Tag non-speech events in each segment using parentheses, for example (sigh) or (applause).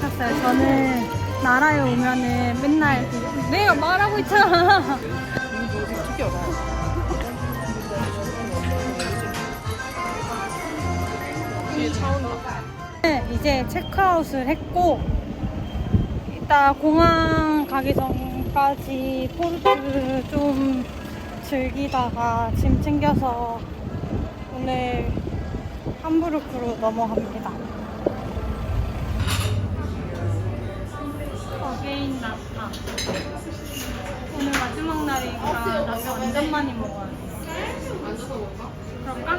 샀어요. 저는 나라에 오면은 맨날 그- 내가 말하고 있잖아. 네, 이제 체크아웃을 했고 이따 공항 가기 전 까지 포르투를 좀 즐기다가 짐 챙겨서 오늘 함부르크로 넘어갑니다. 어게인 나타. 오늘 마지막 날이니까 나타 완전 많이 먹어야 돼. 앉아서 먹을까? 그럴까?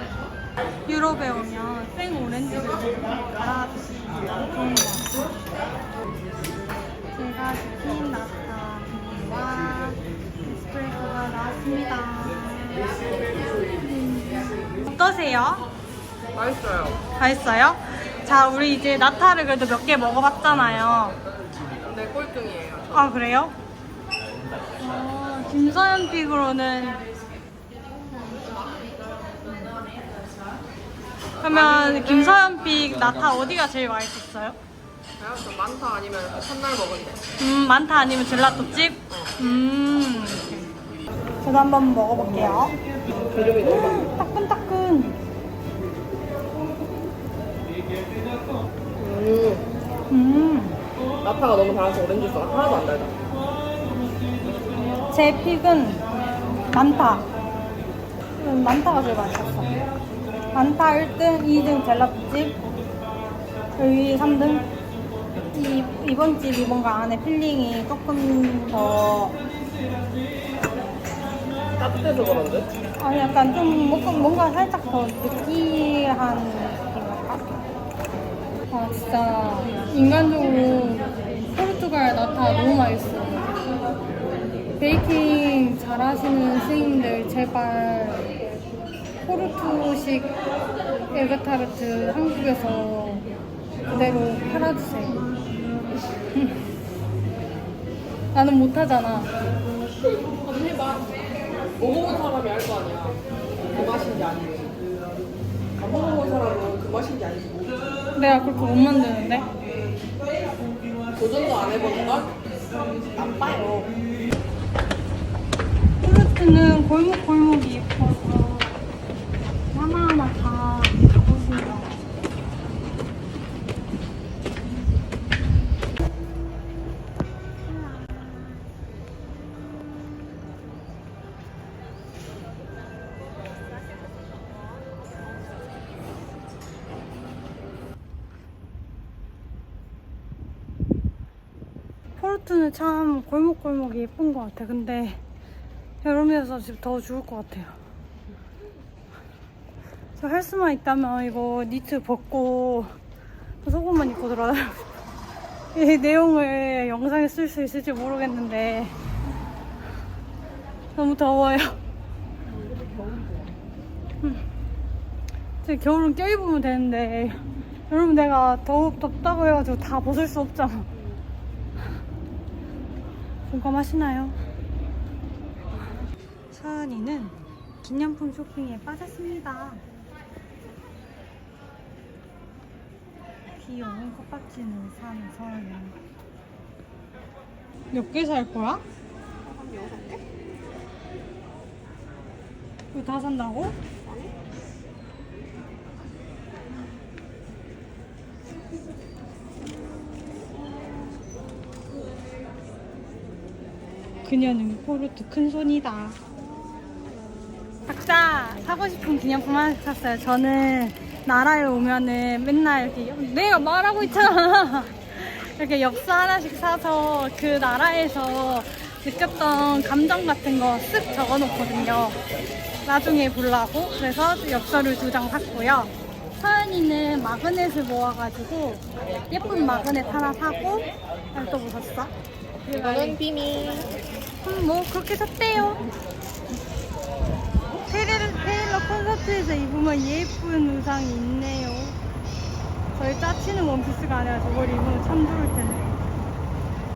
유럽에 오면 생 오렌지를 갈아 드시면 좋은 것 같아요. 제가 시킨 나타 와 에스프레소가 나왔습니다. 음. 어떠세요? 맛있어요. 맛있어요? 자, 우리 이제 나타를 그래도 몇 개 먹어봤잖아요. 근데 꼴등이에요. 아 그래요? 어, 김서연 픽으로는 그러면 김서연 픽 나타 어디가 제일 맛있었어요? 그냥 좀 많다 아니면 그 첫날 먹은데. 음 많다 아니면 젤라또집? 음 저도 한번 먹어볼게요 기름이 너무 따끈따끈 음, 음 나타가 너무 달아서 오렌지 소가 하나도 안 달다. 제 픽은 만타. 음, 만타가 제일 맛있었어. 만타 1등, 2등 젤라또집, 여기 3등. 이, 이번 집이 뭔가 안에 필링이 조금 더, 따뜻해서 그런데? 아니 약간 좀 뭔가, 뭔가 살짝 더 느끼한 느낌이랄까? 아, 진짜 인간적으로 포르투갈 나타 너무 맛있어. 베이킹 잘하시는 스님들 제발 포르투식 에그타르트 한국에서 그대로 팔아주세요. 나는 못하잖아. 언니 해봐. 먹어본 사람이 알 거 아니야. 그 맛인지 아닌지. 안 먹어본 사람은 그 맛인지 아닌지 모르지. 내가 그렇게 못 만드는데. 도전도 안 해보니까 나빠요. 포르투는 골목골목이 예뻐 포르투는 참 골목골목이 예쁜 것 같아. 근데 여름이어서 지금 더 좋을 것 같아요. 저 헬스만 있다면 이거 니트 벗고 속옷만 입고 돌아다니고 (laughs) 이 내용을 영상에 쓸 수 있을지 모르겠는데 너무 더워요. 음. 이제 겨울은 껴입으면 되는데 여러분 내가 더 덥다고 해가지고 다 벗을 수 없잖아. 공감하시나요? 서은이는 기념품 쇼핑에 빠졌습니다. 귀여운 컵받침을 사는 서은이. 몇 개 살 거야? 한 여섯 개? 이거 다 산다고? 그녀는 포르투 큰 손이다. 각자 사고 싶은 기념품 하나씩 샀어요. 저는 나라에 오면은 맨날 이렇게 역- 내가 말하고 있잖아. (laughs) 이렇게 엽서 하나씩 사서 그 나라에서 느꼈던 감정 같은 거 쓱 적어 놓거든요. 나중에 보려고. 그래서 엽서를 두 장 샀고요. 서연이는 마그넷을 모아가지고 예쁜 마그넷 하나 사고, 아니, 또뭐 샀어? 이거는 비밀. 음, 뭐 그렇게 샀대요. 테일러, 테일러 콘서트에서 입으면 예쁜 의상이 있네요. 저희 짜치는 원피스가 아니라 저걸 입으면 참 좋을 텐데.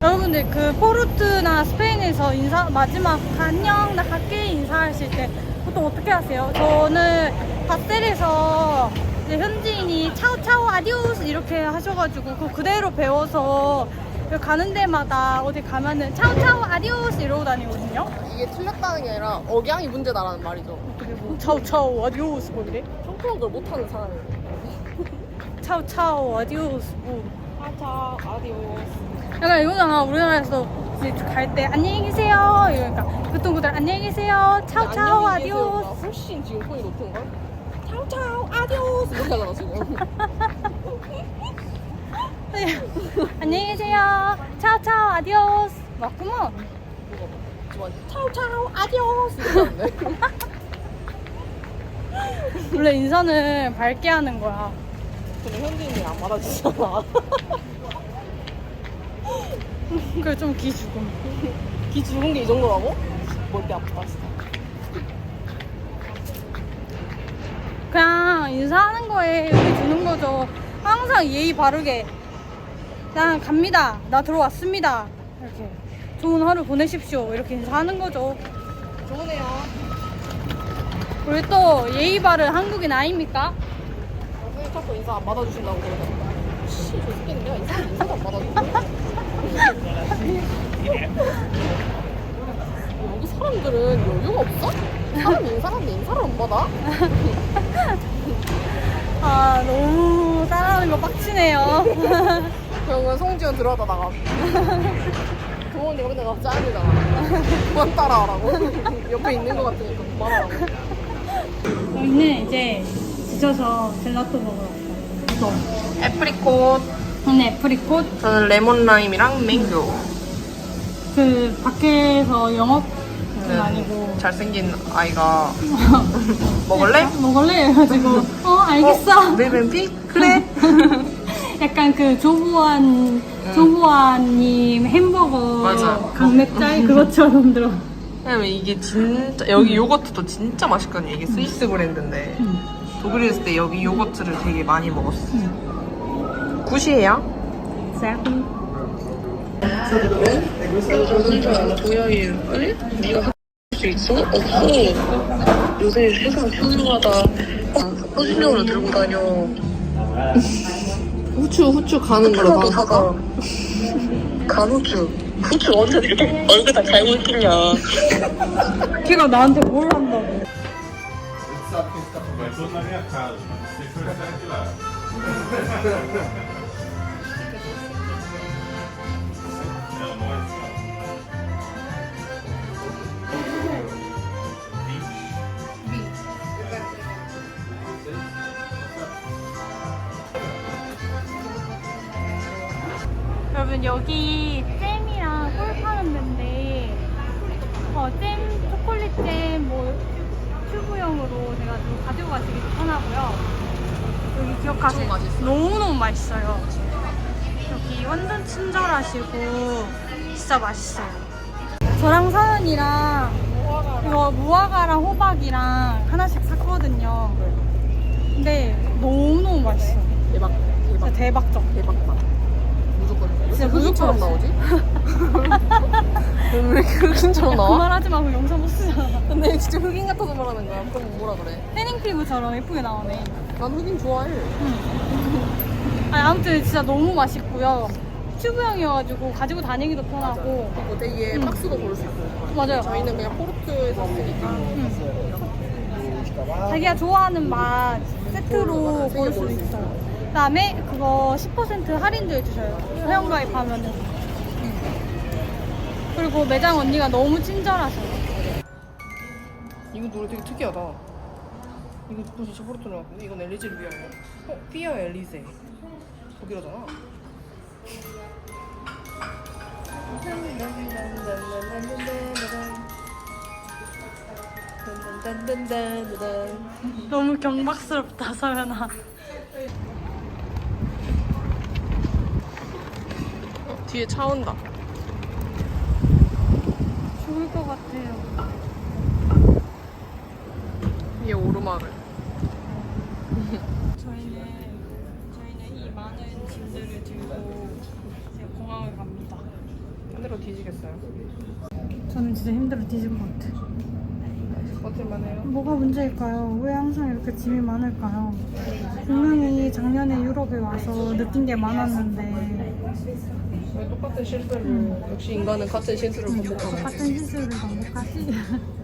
여러분들 그 포르투나 스페인에서 인사 마지막 안녕 나 갈게 인사하실 때 보통 어떻게 하세요? 저는 바셀에서 현지인이 차오차오 아디오스 이렇게 하셔가지고 그 그대로 배워서 가는 데마다 어디 가면은 차오차오 아디오스 이러고 다니거든요. 이게 틀렸다는 게 아니라 억양이 문제다라는 말이죠. 뭐 차오차오 아디오스 뭐 이래? 평평한 걸 못하는 사람이. 차오차오 아디오스 뭐 아차, 아디오스. 약간 이거잖아 우리나라에서 이제 갈 때 안녕히 계세요 이러니까 보통 그들 안녕히 계세요 안녕히 계세요가 아디오스 훨씬 지금 톤이 높은 걸? 차오차오, 아디오스. 이렇게 하잖아, 지금. (laughs) (laughs) 안녕히 계세요 차오 차오 아디오스 맞구먼 좋아. 차오 차오, 아디오스. 원래 인사는 밝게 하는 거야 근데 현지인이 안 받아주잖아. (laughs) 그래 좀 기죽음 귀 죽은 게 이 정도라고? 머리 아프다, 진짜. 그냥 인사하는 거에 의미 주는 거죠 항상 예의 바르게 그냥 갑니다 나 들어왔습니다 이렇게 좋은 하루 보내십시오 이렇게 인사하는 거죠 좋으네요. 우리 또 예의 바른 한국인 아닙니까? 선생님 자꾸 인사 안 받아주신다고 그러잖아. 씨, 저 새끼는 내가 인사, 인사도 안 받아주고. 여기 사람들은 여유가 없어? 사람 인사하는데 인사를 안 받아? (laughs) 아 너무 따라하는 거 빡치네요. (laughs) 그러면 송지현 들어가다 나가. (laughs) 동원이가 맨날 나 짜증이잖아. (laughs) 그만 따라하라고. (laughs) 옆에 있는 거 같으니까 그만하라고. 저희는 이제 지쳐서 젤라또 먹으러 왔어요. 애프리콧. 저는 애프리콧 저는 레몬 라임이랑 맹고. 그 밖에서 영업은 네. 아니고 잘생긴 아이가 먹을래? 먹을래? 해가지고 어 알겠어. 멜벤피? 그래. 약간 그 조보안 조보안님 햄버거 맞아. 강매짤 그것처럼 들어. 왜냐면 이게 진짜 여기 요거트도 진짜 맛있거든요. 이게 스위스 브랜드인데 독일에 있을 때 여기 요거트를 되게 많이 먹었어. 굿이에요? 쌀. 도야일 네가 할수 있어? 없어 요새 세상 평화하다 호신용으로 들고 다녀 후추 후추 가는 걸로 하나도 사가 간호주 후추 언제 이렇게 얼굴 다 갈고 있겠냐. 걔가 나한테 뭘 한다고? 여러분 여기 잼이랑 꿀 파는 데인데 어, 잼, 초콜릿 잼, 뭐 튜브용으로 제가 좀 가지고 가시기 편하고요. 여기 기억하세요? 너무너무 맛있어요. 여기 완전 친절하시고 진짜 맛있어요. 저랑 서연이랑 이거 무화과랑 호박이랑 하나씩 샀거든요. 근데 너무너무 맛있어요. 대박 진짜 대박 대박적. 대박. 진짜 무조건 나오지? (laughs) 왜 이렇게 흑인처럼 그 나와? 말하지 마, 그 영상 못 쓰잖아. 근데 진짜 흑인 같아서 말하는 거야. 그럼 뭐라 그래? 태닝 피부처럼 예쁘게 나오네. 난 흑인 좋아해. 아니, 아무튼 진짜 너무 맛있고요. 튜브형이어가지고 가지고 다니기도 편하고. 그리고 되게 음. 박스도 고를 수 있고. 맞아요. 저희는 그냥 포르투에서 쓰니까. 자기가 좋아하는 맛 세트로 맞아요. 고를 수 고를 수 있어요. 그다음에 그거 10% 할인도 해주셔요. 회원가입하면은. 그리고 매장 언니가 너무 친절하셔요. 이거 노래 되게 특이하다. 이거 진짜 포르투갈 같은데? 이건 엘리제를 위하여. 어? 피아 엘리제. 독일어잖아. 너무 경박스럽다, 서연아. 뒤에 차 온다. 죽을 것 같아요. 위에 오르막을. 저희는 저희는 이 많은 짐들을 들고 이제 공항을 갑니다. 뒤지겠어요. 저는 진짜 힘들어 뒤질 것 같아. 버틸만해요. 뭐가 문제일까요? 왜 항상 이렇게 짐이 많을까요? 분명히 작년에 유럽에 와서 느낀 게 많았는데 왜 똑같은 실수를 역시 인간은 같은 실수를 반복하네. 같은 실수를 반복하지? (laughs)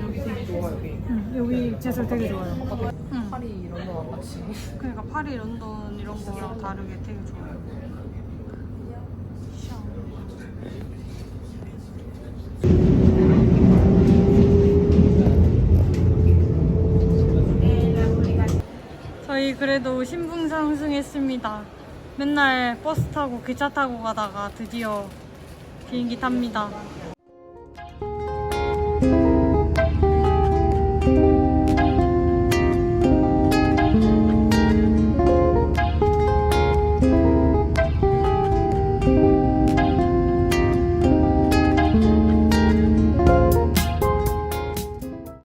여기 되게 좋아 여기. 응, 여기 제설 되게 좋아요. 응. 파리 이런 거랑 같이. 그러니까 파리, 런던 이런 거랑 다르게 되게 좋아요. 저희 그래도 신분 상승했습니다. 맨날 버스 타고 기차 타고 가다가 드디어 비행기 탑니다.